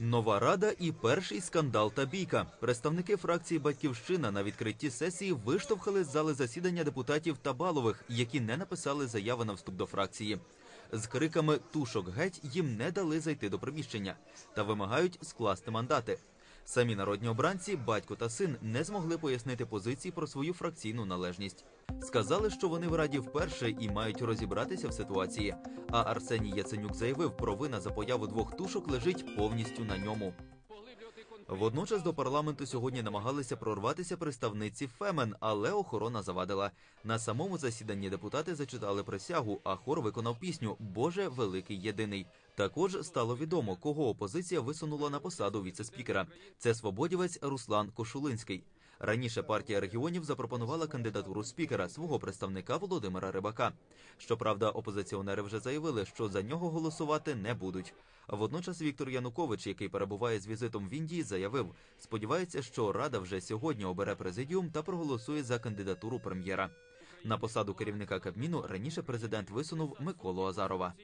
Нова рада і перший скандал та бійка. Представники фракції Батьківщина на відкритті сесії виштовхали з зали засідання депутатів Табалових, які не написали заяви на вступ до фракції. З криками Тушок геть їм не дали зайти до приміщення та вимагають скласти мандати. Самі народні обранці, батько та син, не змогли пояснити позиції про свою фракційну належність. Сказали, що вони в раді вперше і мають розібратися в ситуації. А Арсеній Яценюк заявив, провина за появу двох тушок лежить повністю на ньому. Водночас до парламенту сьогодні намагалися прорватися представниці Фемен, але охорона завадила. На самому засіданні депутати зачитали присягу, а хор виконав пісню Боже великий єдиний. Також стало відомо, кого опозиція висунула на посаду віце-спікера. Це свободівець Руслан Кошулинський. Раніше партія регіонів запропонувала кандидатуру спікера свого представника Володимира Рибака. Щоправда, опозиціонери вже заявили, що за нього голосувати не будуть. Водночас Віктор Янукович, який перебуває з візитом в Індії, заявив, сподівається, що рада вже сьогодні обере президіум та проголосує за кандидатуру прем'єра. На посаду керівника Кабміну раніше президент висунув Миколу Азарова.